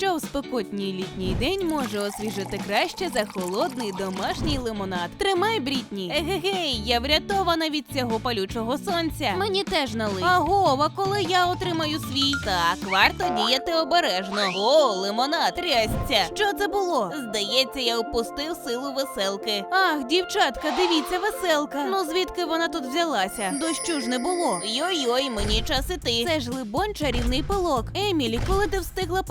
yo Спекотній літній день може освіжити краще за холодний домашній лимонад? Тримай, Брітні. Егегей, я врятована від цього палючого сонця. Мені теж налий. Агова, коли я отримаю свій. Так, варто діяти обережно. О, лимонад, трясця. Що це було? Здається, я упустив силу веселки. Ах, дівчатка, дивіться, веселка. Ну звідки вона тут взялася? Дощу ж не було. Йой-йой, мені час іти. Це ж либонь чарівний пилок. Емілі, коли ти встигла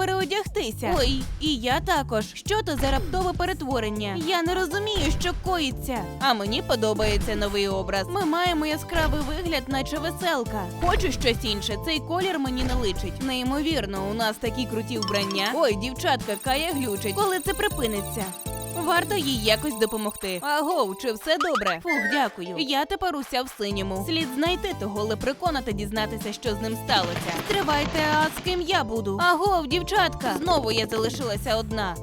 переодягтися? Ой, і я також. Що то за раптове перетворення? Я не розумію, що коїться. А мені подобається новий образ. Ми маємо яскравий вигляд, наче веселка. Хочу щось інше. Цей колір мені не личить. Неймовірно, у нас такі круті вбрання. Ой, дівчатка, кая глючить. Коли це припиниться? Варто їй якось допомогти. Агов, чи все добре? Фух, дякую. Я тепер уся в синьому. Слід знайти того лепрекона та дізнатися, що з ним сталося. Тривайте, а з ким я буду? Агов, дівчатка! Знову я залишилася одна.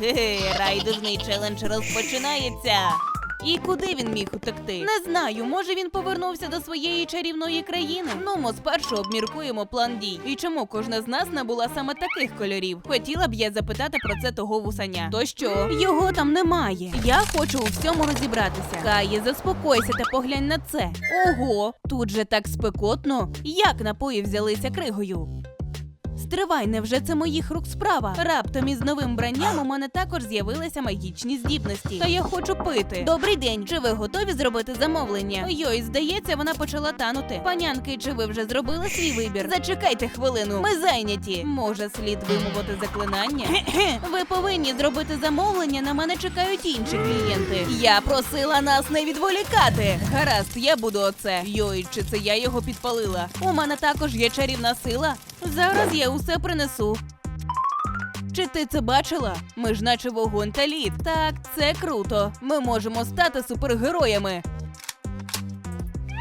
Ге, райдужний челендж розпочинається. І куди він міг утекти? Не знаю. Може він повернувся до своєї чарівної країни. Ну, ми спершу обміркуємо план дій. І чому кожна з нас набула саме таких кольорів? Хотіла б я запитати про це того вусаня. То що? Його там немає. Я хочу у всьому розібратися. Кає, заспокойся та поглянь на це. Ого, тут же так спекотно. Як напої взялися кригою? Стривай, невже це моїх рук справа? Раптом із новим бранням у мене також з'явилися магічні здібності. Та я хочу пити. Добрий день. Чи ви готові зробити замовлення? Йой, здається, вона почала танути. Панянки, чи ви вже зробили свій вибір? Зачекайте хвилину. Ми зайняті. Може, слід вимовити заклинання? ви повинні зробити замовлення. На мене чекають інші клієнти. Я просила нас не відволікати. Гаразд, я буду оце. Йой, чи це я його підпалила? У мене також є чарівна сила. Зараз я усе принесу. Чи ти це бачила? Ми ж наче вогонь та лід. Так, це круто. Ми можемо стати супергероями.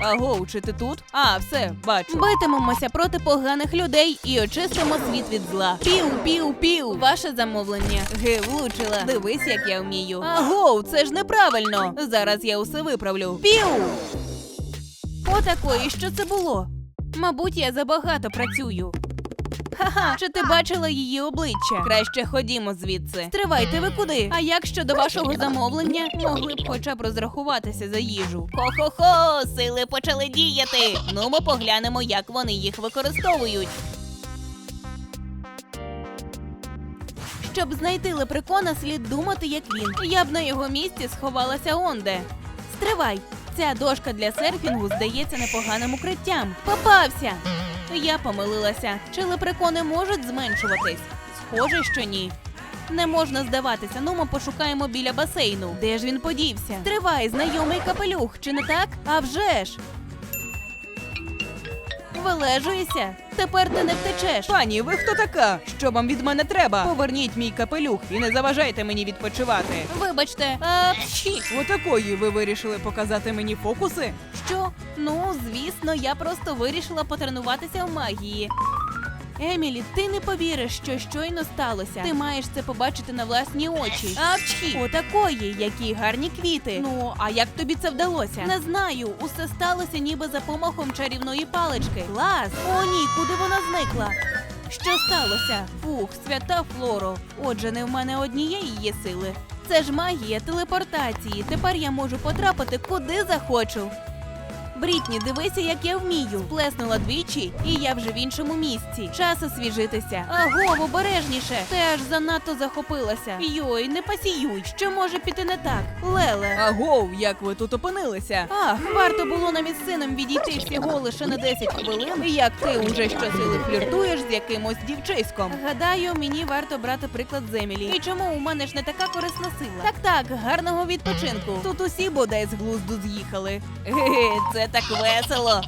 Агоу, чи ти тут? А, все, бачу. Битимемося проти поганих людей і очистимо світ від зла. Піу, піу, піу. Ваше замовлення. Ге, влучила. Дивись, як я вмію. Агоу, це ж неправильно. Зараз я усе виправлю. Піу! Отакої, що це було? Мабуть, я забагато працюю. Ха-ха, чи ти бачила її обличчя? Краще ходімо звідси. Стривайте, ви куди? А як щодо вашого замовлення? Могли б хоча б розрахуватися за їжу. Хо-хо-хо, сили почали діяти. Ну, ми поглянемо, як вони їх використовують. Щоб знайти лепрекона, слід думати, як він. Я б на його місці сховалася онде. Стривай! Ця дошка для серфінгу здається непоганим укриттям. Попався! Я помилилася. Чи лепрекони можуть зменшуватись? Схоже, що ні. Не можна здаватися. Ну, ми пошукаємо біля басейну. Де ж він подівся? Тривай, знайомий капелюх, чи не так? А вже ж! Вилежуєшся? Тепер ти не втечеш. Пані, ви хто така? Що вам від мене треба? Поверніть мій капелюх і не заважайте мені відпочивати. Вибачте, а. Отакої ви вирішили показати мені фокуси? Що? Ну, звісно, я просто вирішила потренуватися в магії. Емілі, ти не повіриш, що щойно сталося. Ти маєш це побачити на власні очі. Апчхі! Отакої, які гарні квіти. Ну, а як тобі це вдалося? Не знаю. Усе сталося ніби за помахом чарівної палички. Клас! О, ні, куди вона зникла? Що сталося? Фух, свята Флоро. Отже, не в мене однієї є сили. Це ж магія телепортації. Тепер я можу потрапити куди захочу. Брітні, дивися, як я вмію. Плеснула двічі, і я вже в іншому місці. Час освіжитися. Агов, обережніше. Ти аж занадто захопилася. Йой, не пасіюй. Що може піти не так? Леле. Агов, як ви тут опинилися? Ах, варто було нам із сином відійти всього лише на 10 хвилин, як ти уже щосили фліртуєш з якимось дівчиськом. Гадаю, мені варто брати приклад з Емілі. І чому у мене ж не така корисна сила? Так, так, гарного відпочинку. Тут усі бодай з глузду з'їхали. Ге, це так весело.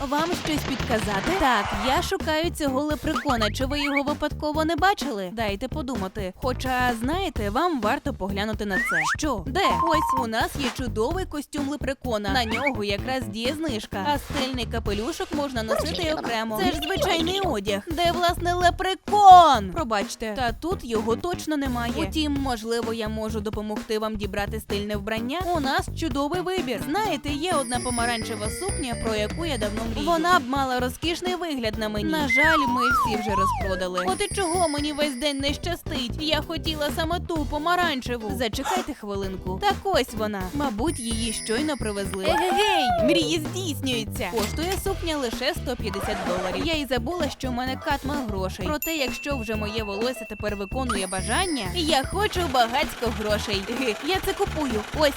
Вам щось підказати? Так, я шукаю цього лепрекона. Чи ви його випадково не бачили? Дайте подумати. Хоча, знаєте, вам варто поглянути на це. Що? Де? Ось у нас є чудовий костюм лепрекона. На нього якраз діє знижка. А стильний капелюшок можна носити окремо. Це ж звичайний одяг. Де власне лепрекон? Пробачте, та тут його точно немає. Утім, можливо, я можу допомогти вам дібрати стильне вбрання. У нас чудовий вибір. Знаєте, є одна помаранчева сукня, про яку я давно мрію. Вона б мала розкішний вигляд на мені. На жаль, ми всі вже розпродали. От і чого мені весь день не щастить? Я хотіла саме ту помаранчеву. Зачекайте хвилинку. Так ось вона. Мабуть, її щойно привезли. Егегей, мрії здійснюються. Коштує сукня лише 150 доларів. Я й забула, що в мене катма грошей. Проте, якщо вже моє волосся тепер виконує бажання, я хочу багатько грошей. Я це купую. Ось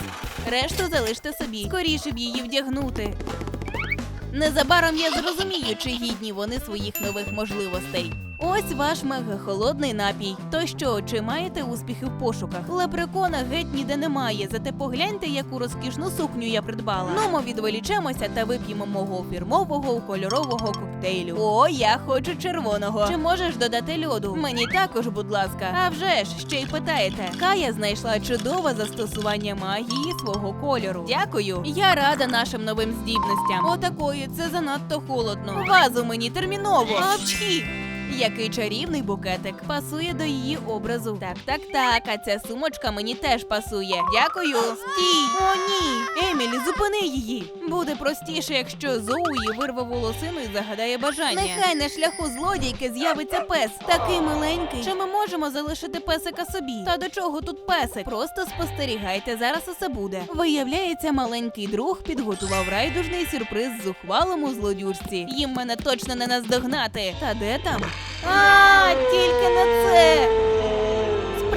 решту залиште собі. Скоріше б її вдягнути. Незабаром я зрозумію, чи гідні вони своїх нових можливостей. Ось ваш мега-холодний напій. То що, чи маєте успіхи в пошуках? Лепрекона геть ніде немає, зате погляньте, яку розкішну сукню я придбала. Ну, ми відволічемося та вип'ємо мого фірмового кольорового коктейлю. О, я хочу червоного. Чи можеш додати льоду? Мені також, будь ласка. А вже ж, ще й питаєте. Кая знайшла чудове застосування магії свого кольору. Дякую. Я рада нашим новим здібностям. Отакої, це занадто холодно. Вазу мені терміново. Апчхі! Який чарівний букетик пасує до її образу. Так, так, так. А ця сумочка мені теж пасує. Дякую. Стій! О, ні! Емілі, зупини її. Буде простіше, якщо Зоуї вирве волосину і загадає бажання. Нехай на шляху злодійки з'явиться пес. Такий миленький. Чи ми можемо залишити песика собі? Та до чого тут песик? Просто спостерігайте, зараз усе буде. Виявляється, маленький друг підготував райдужний сюрприз зухвалому злодюжці. Їм мене точно не наздогнати. Та де там? А, тільки на це.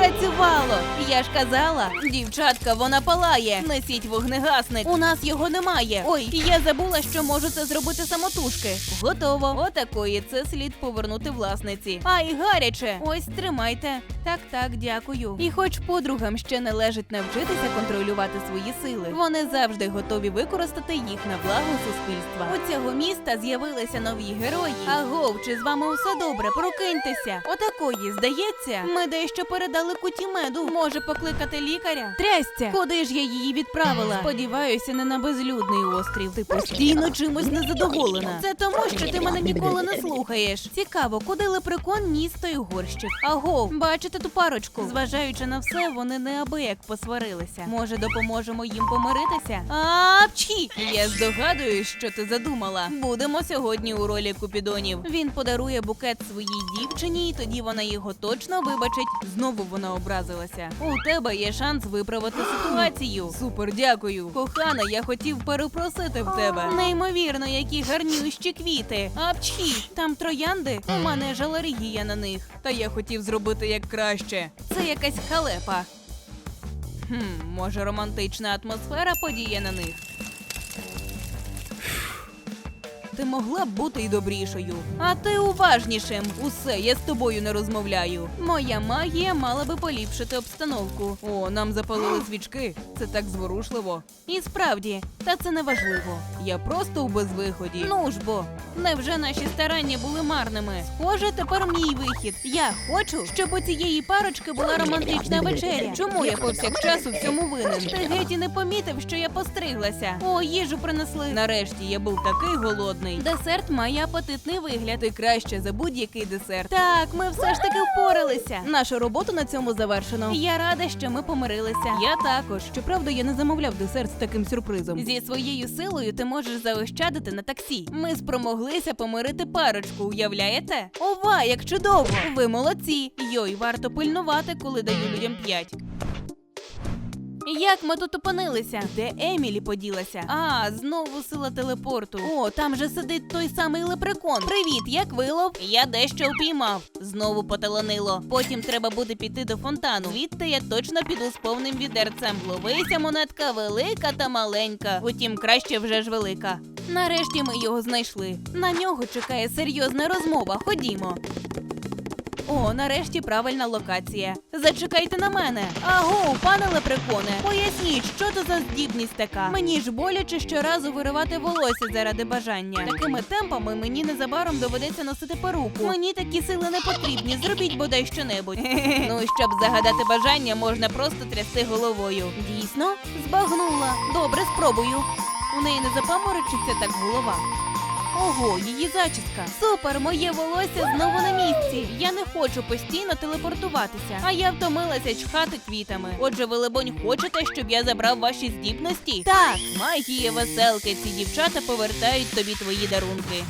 Спрацювало! Я ж казала, дівчатка, вона палає. Несіть вогнегасник. У нас його немає. Ой, я забула, що можу це зробити самотужки. Готово. Отакої це слід повернути власниці. Ай, гаряче. Ось тримайте. Так, так, дякую. І хоч подругам ще належить навчитися контролювати свої сили, вони завжди готові використати їх на благо суспільства. У цього міста з'явилися нові герої. Агов, чи з вами усе добре? Прокиньтеся. Отакої, здається, ми дещо передали куті меду. Може покликати лікаря? Трясця! Куди ж я її відправила? Сподіваюся, не на безлюдний острів. Ти постійно чимось незадоволена. Це тому, що ти мене ніколи не слухаєш. Цікаво, куди лепрекон ніс той горщик. Аго, бачите ту парочку? Зважаючи на все, вони неабияк посварилися. Може, допоможемо їм помиритися? Апчхі! Я здогадуюсь, що ти задумала. Будемо сьогодні у ролі купідонів. Він подарує букет своїй дівчині, і тоді вона його точно вибачить. Знову вона образилася. У тебе є шанс виправити ситуацію. Супер, дякую. Кохана, я хотів перепросити в тебе. Неймовірно, які гарнющі квіти. Апчхі, там троянди. У мене ж алергія на них. Та я хотів зробити як краще. Це якась халепа. Хм, може, романтична атмосфера подіє на них. Ти могла б бути й добрішою. А ти уважнішим. Усе, я з тобою не розмовляю. Моя магія мала би поліпшити обстановку. О, нам запалили свічки. Це так зворушливо. І справді, та це не важливо. Я просто у безвиході. Ну ж бо, невже наші старання були марними? Схоже, тепер мій вихід. Я хочу, щоб у цієї парочки була романтична вечеря. Чому я повсякчас у всьому винен? Ти геть і не помітив, що я постриглася. О, їжу принесли. Нарешті я був такий голодний. Десерт має апетитний вигляд. І краще за будь-який десерт. Так, ми все ж таки впоралися. Нашу роботу на цьому завершено. Я рада, що ми помирилися. Я також. Щоправда, я не замовляв десерт з таким сюрпризом. Зі своєю силою ти можеш заощадити на таксі. Ми спромоглися помирити парочку. Уявляєте? Ова, як чудово! Ви молодці! Йой, варто пильнувати, коли даю людям п'ять. Як ми тут опинилися? Де Емілі поділася? А, знову сила телепорту. О, там же сидить той самий лепрекон. Привіт, як вилов? Я дещо упіймав. Знову поталанило. Потім треба буде піти до фонтану. Звідти я точно піду з повним відерцем. Ловися, монетка велика та маленька. Утім, краще вже ж велика. Нарешті ми його знайшли. На нього чекає серйозна розмова. Ходімо. О, нарешті правильна локація. Зачекайте на мене. Аго, пане лепреконе, поясніть, що це за здібність така. Мені ж боляче щоразу виривати волосся заради бажання. Такими темпами мені незабаром доведеться носити перуку. Мені такі сили не потрібні. Зробіть бодай щонебудь. ну, щоб загадати бажання, можна просто трясти головою. Дійсно, збагнула. Добре, спробую. У неї не запаморочиться так голова. Ого, її зачіска. Супер, моє волосся знову на місці. Я не хочу постійно телепортуватися, а я втомилася чхати квітами. Отже, ви, лебонь, хочете, щоб я забрав ваші здібності? Так, магія веселки. Ці дівчата повертають тобі твої дарунки.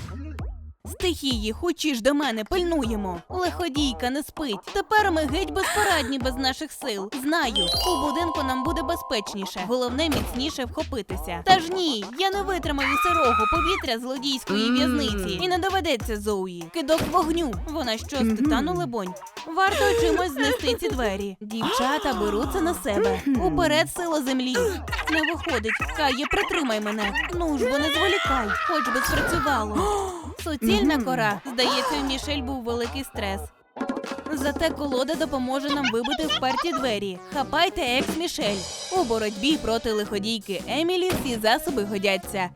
Стихії, хочі ж до мене, пильнуємо. Лиходійка не спить. Тепер ми геть безпорадні без наших сил. Знаю, у будинку нам буде безпечніше. Головне міцніше вхопитися. Та ж ні, я не витримаю сирого повітря злодійської в'язниці. І не доведеться Зоуї. Кидок вогню. Вона що з титану, лебонь? Варто чимось знести ці двері. Дівчата беруться на себе. Уперед сила землі. Не виходить. Кає, притримай мене. Ну ж бо не зволікай, хоч би спрацювало. Суцільна кора. Здається, у Мішель був великий стрес. Зате колода допоможе нам вибити вперті двері. Хапайте екс Мішель. У боротьбі проти лиходійки Емілі всі засоби годяться.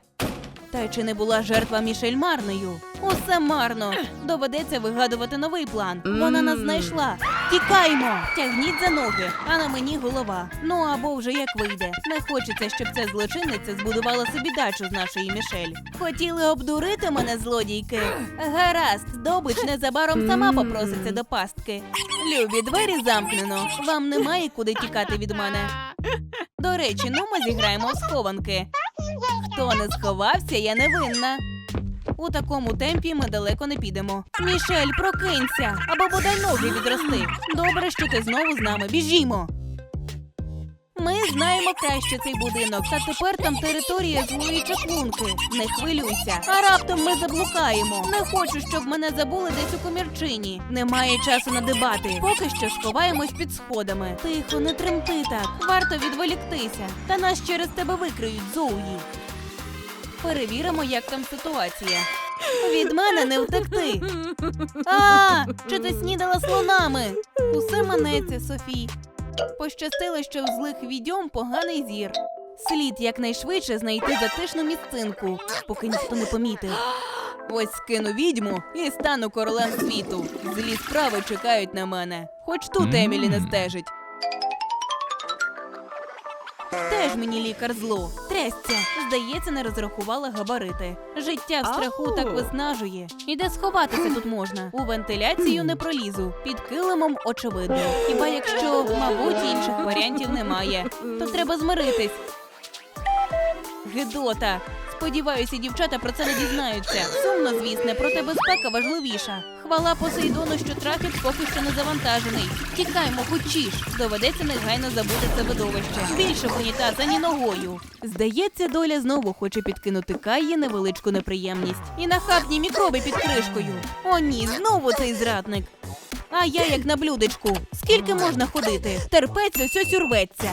Та чи не була жертва Мішель марною? Усе марно. Доведеться вигадувати новий план. Вона нас знайшла. Тікаймо! Тягніть за ноги, а на мені голова. Ну або вже як вийде. Не хочеться, щоб ця злочинниця збудувала собі дачу з нашої Мішель. Хотіли обдурити мене, злодійки. Гаразд, здобич незабаром сама попроситься до пастки. Любі, двері замкнено. Вам немає куди тікати від мене. До речі, ну ми зіграємо в схованки. Хто не сховався, я не винна. У такому темпі ми далеко не підемо. Мішель, прокинься, або бодай ноги відрости. Добре, що ти знову з нами. Біжімо. Ми знаємо краще цей будинок, та тепер там територія злої чаклунки. Не хвилюйся. А раптом ми заблукаємо. Не хочу, щоб мене забули десь у комірчині. Немає часу на дебати. Поки що сховаємось під сходами. Тихо, не тремти так. Варто відволіктися. Та нас через тебе викриють Зоуї. Перевіримо, як там ситуація. Від мене не втекти. А, чи ти снідала слонами? Усе манеться, Софі. Пощастило, що в злих відьом поганий зір. Слід якнайшвидше знайти затишну місцинку, поки ніхто не помітив. Ось скину відьму і стану королем світу. Злі справи чекають на мене. Хоч тут Емілі не стежить. Теж мені лікар зло. Трясця. Здається, не розрахувала габарити. Життя в страху так виснажує. І де сховатися тут можна? У вентиляцію не пролізу. Під килимом очевидно. Хіба якщо, мабуть, інших варіантів немає, то треба змиритись. Гедота. Сподіваюся, дівчата про це не дізнаються. Сумно, звісне, проте безпека важливіша. Хвала Посейдону, що трахіт поки що не завантажений. Тікаймо, хочеш. Доведеться негайно забути це видовище. Більше в унітаз ані ногою. Здається, доля знову хоче підкинути Каї невеличку неприємність. І нахабні мікроби під кришкою. О ні, знову цей зрадник. А я як на блюдечку. Скільки можна ходити? Терпець ось ось урветься.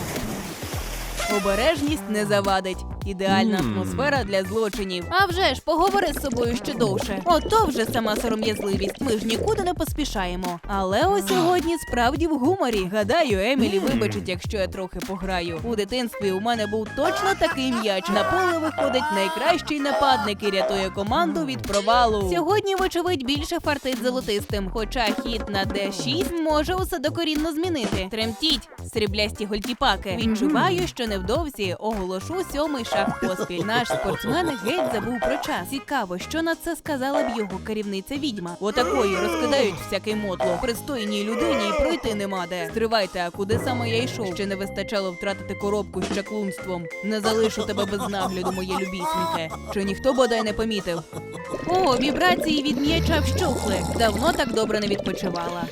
Обережність не завадить. Ідеальна атмосфера для злочинів. А вже ж поговори з собою ще довше. Ото вже сама сором'язливість. Ми ж нікуди не поспішаємо. Але ось сьогодні справді в гуморі. Гадаю, Емілі вибачить, якщо я трохи пограю. У дитинстві у мене був точно такий м'яч. На поле виходить найкращий нападник і рятує команду від провалу. Сьогодні, вочевидь, більше фартить золотистим. Хоча хід на D6 може усе докорінно змінити. Тремтіть, сріблясті гольтіпаки. Відчуваю, що невдовзі оголошу сьомий шах поспіль. Наш спортсмен геть забув про час. Цікаво, що на це сказала б його керівниця відьма. Отакої розкидають всякий мотло. Пристойній людині й пройти нема де. Стривайте, а куди саме я йшов? Ще не вистачало втратити коробку з чаклунством. Не залишу тебе без нагляду, моє любісіньке. Чи ніхто бодай не помітив? О, вібрації від м'яча вщухли. Давно так добре не відпочивала.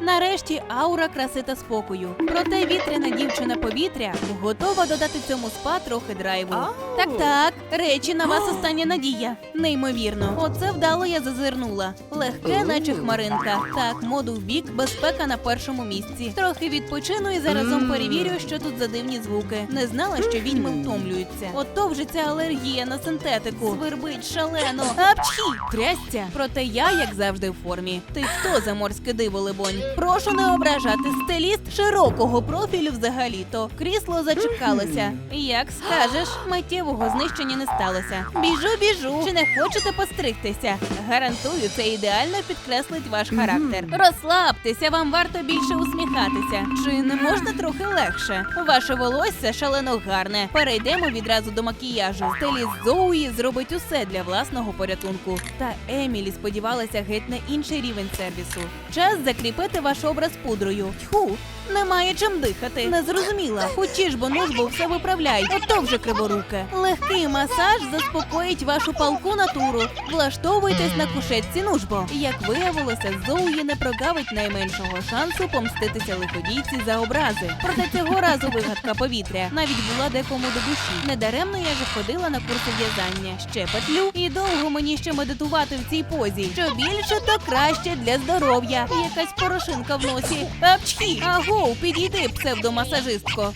Нарешті аура краси та спокою. Проте вітряна дівчина повітря готова додати цьому спа трохи драйву. Так, так, речі на вас остання надія. Неймовірно. Оце вдало я зазирнула. Легке, наче хмаринка. Так, моду в бік, безпека на першому місці. Трохи відпочину і заразом перевірю, що тут за дивні звуки. Не знала, що відьми втомлюються. Ото вже ця алергія на синтетику. Свербить шалено. Апчхі! Трясця. Проте я, як завжди, в формі. Ти хто заморське диво, либонь? Прошу не ображати стиліст широкого профілю взагалі-то. Крісло зачекалося. Як скажеш, миттєвого знищення не сталося. Біжу, біжу. Чи не хочете постригтися? Гарантую, це ідеально підкреслить ваш характер. Розслабтеся, вам варто більше усміхатися. Чи не можна трохи легше? Ваше волосся шалено гарне. Перейдемо відразу до макіяжу. Стиліст Зоуї зробить усе для власного порятунку. Та Емілі сподівалася геть на інший рівень сервісу. Час закріпити ваш образ пудрою. Тьху, немає чим дихати. Не зрозуміла. Хочеш, бо нужбу все виправляй. Ото вже криворуке. Легкий масаж заспокоїть вашу палку натуру. Влаштовуйтесь на кушетці нужбо. Як виявилося, Зоуї не прогавить найменшого шансу помститися лиходійці за образи. Проте цього разу вигадка повітря навіть була декому до душі. Недаремно я ж ходила на курси в'язання. Ще петлю і довго мені ще медитувати в цій позі. Що більше, то краще для здоров'я. Якась порошинка в носі. Апчхі! Агоу, підійди, псевдомасажистко.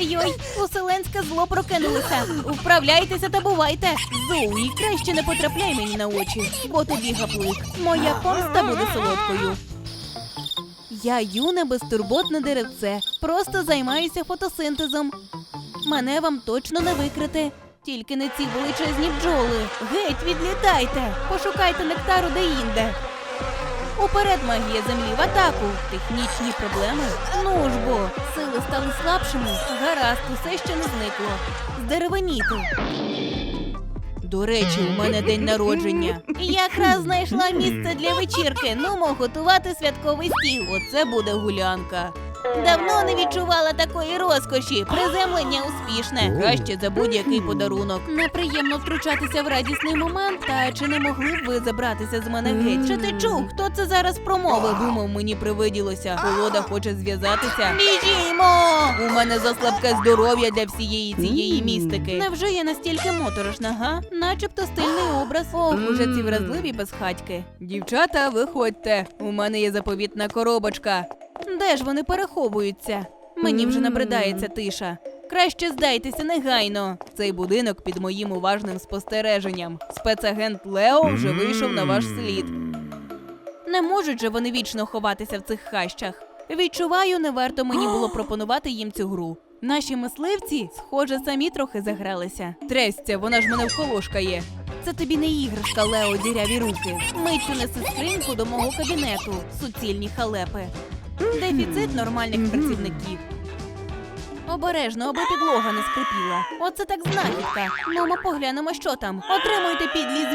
Йой, уселенське зло прокинулося. Вправляйтеся та бувайте. Зоуї, краще не потрапляй мені на очі, бо тобі гаплик. Моя помста буде солодкою. Я юне безтурботне деревце. Просто займаюся фотосинтезом. Мене вам точно не викрити. Тільки не ці величезні бджоли. Геть, відлітайте! Пошукайте нектару де-інде. Уперед магія землі в атаку. Технічні проблеми. Ну ж бо, сили стали слабшими. Гаразд, усе ще не зникло. Здеревеніти. До речі, у мене день народження. Якраз знайшла місце для вечірки. Ну, готувати святковий стіл. Оце буде гулянка. Давно не відчувала такої розкоші. Приземлення успішне. Краще за будь-який подарунок. Неприємно втручатися в радісний момент. Та чи не могли б ви забратися з мене геть? Чи ти чув? Хто це зараз промовив? Думав, мені привиділося. Волода хоче зв'язатися. Біжімо! У мене заслабке здоров'я для всієї цієї містики. Невже я настільки моторошна, га? Начебто стильний образ. Ох, уже ці вразливі безхатьки. Дівчата, виходьте. У мене є заповітна коробочка. Де ж вони переховуються? Мені вже набридається тиша. Краще здайтеся негайно. Цей будинок під моїм уважним спостереженням. Спецагент Лео вже вийшов на ваш слід. Не можуть же вони вічно ховатися в цих хащах. Відчуваю, не варто мені було пропонувати їм цю гру. Наші мисливці, схоже, самі трохи загралися. Трясця, вона ж мене вколошкає. Це тобі не іграшка, Лео, діряві руки. Миттю неси скриньку до мого кабінету, суцільні халепи. Дефіцит нормальних працівників. Обережно, аби підлога не скрипіла. Оце так знахідка. Ну, ми поглянемо, що там. Отримуйте підлі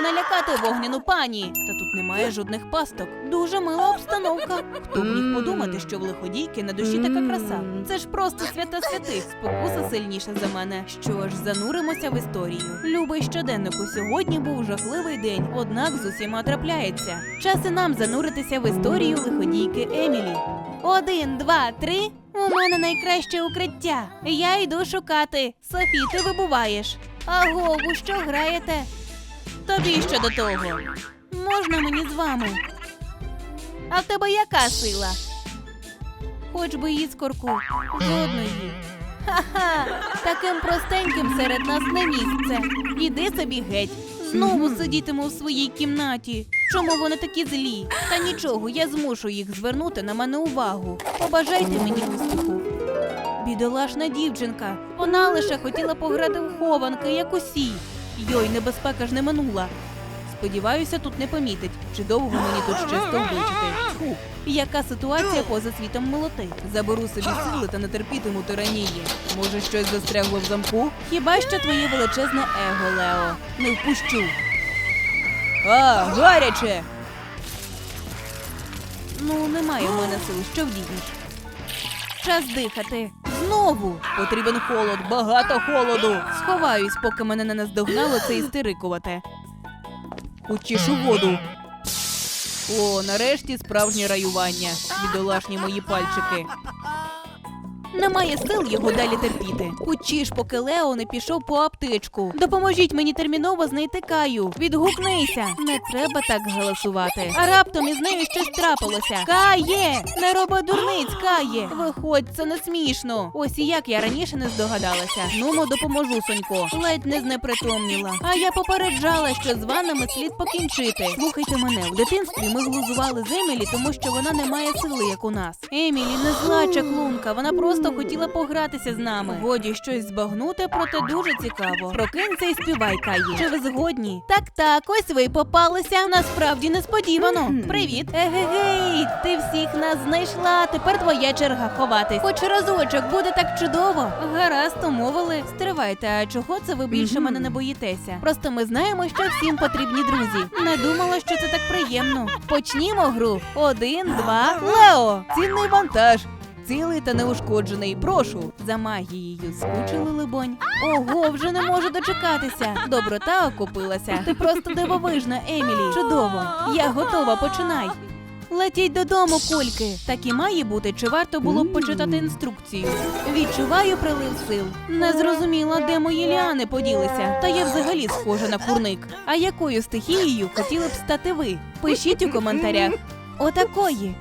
не налякати вогняну пані. Та тут немає жодних пасток. Дуже мила обстановка. Хто б міг подумати, що в лиходійки на душі така краса? Це ж просто свята святих, спокуса сильніша за мене. Що ж, зануримося в історію. Любий щоденнику, сьогодні був жахливий день, однак з усіма трапляється. Час і нам зануритися в історію лиходійки Емілі. Один, два, три. У мене найкраще укриття. Я йду шукати. Софі, ти вибуваєш. Аго, ви що граєте? Тобі що до того? Можна мені з вами? А в тебе яка сила? Хоч би іскорку, жодної. Ха-ха, таким простеньким серед нас не місце. Іди собі геть. Знову сидітиму в своїй кімнаті. Чому вони такі злі? Та нічого, я змушу їх звернути на мене увагу. Побажайте мені успіху. Бідолашна дівчинка. Вона лише хотіла пограти в хованки, як усі. Йой, небезпека ж не минула. Сподіваюся, тут не помітить, чи довго мені тут ще стовбичити. Фу, яка ситуація поза світом молоти? Заберу собі сили та не терпітиму тиранії. Може, щось застрягло в замку? Хіба що твоє величезне его, Лео? Не впущу. А, гаряче! Ну, немає в мене сил, що вдієш. Час дихати. Знову. Потрібен холод, багато холоду. Сховаюсь, поки мене не наздогнало це істерикувати. Учішу воду. О, нарешті справжнє раювання. Бідолашні мої пальчики. Немає сил його далі терпіти. Учиш, поки Лео не пішов по аптечку. Допоможіть мені терміново знайти Каю. Відгукнися. Не треба так галасувати. А раптом із нею щось трапилося. Кає! Не роби дурниць, Кає! Виходь, це не смішно. Ось і як я раніше не здогадалася. Нумо допоможу, Сонько. Ледь не знепритомніла. А я попереджала, що з ваннами слід покінчити. Слухайте мене, в дитинстві ми глузували з Емілі, тому що вона не має сили, як у нас. Емілі не зла чаклунка, вона просто хотіла погратися з нами. Годі щось збагнути, проте дуже цікаво. Прокинься і співай, Каї. Чи ви згодні? Так, так, ось ви й попалися. Насправді несподівано. Привіт. Егегей, ти всіх нас знайшла. Тепер твоя черга ховатись. Хоч разочок буде так чудово. Гаразд, умовили. Стривайте, а чого це ви більше мене не боїтеся? Просто ми знаємо, що всім потрібні друзі. Не думала, що це так приємно. Почнімо гру. Один, два, Лео! Цінний вантаж. Цілий та неушкоджений. Прошу. За магією скучили, либонь. Ого, вже не можу дочекатися. Доброта окупилася. Ти просто дивовижна, Емілі. Чудово. Я готова, починай. Летіть додому, кульки. Так і має бути, чи варто було б почитати інструкцію. Відчуваю прилив сил. Не зрозуміла, де мої ліани поділися. Та я взагалі схожа на курник. А якою стихією хотіли б стати ви? Пишіть у коментарях. Отакої.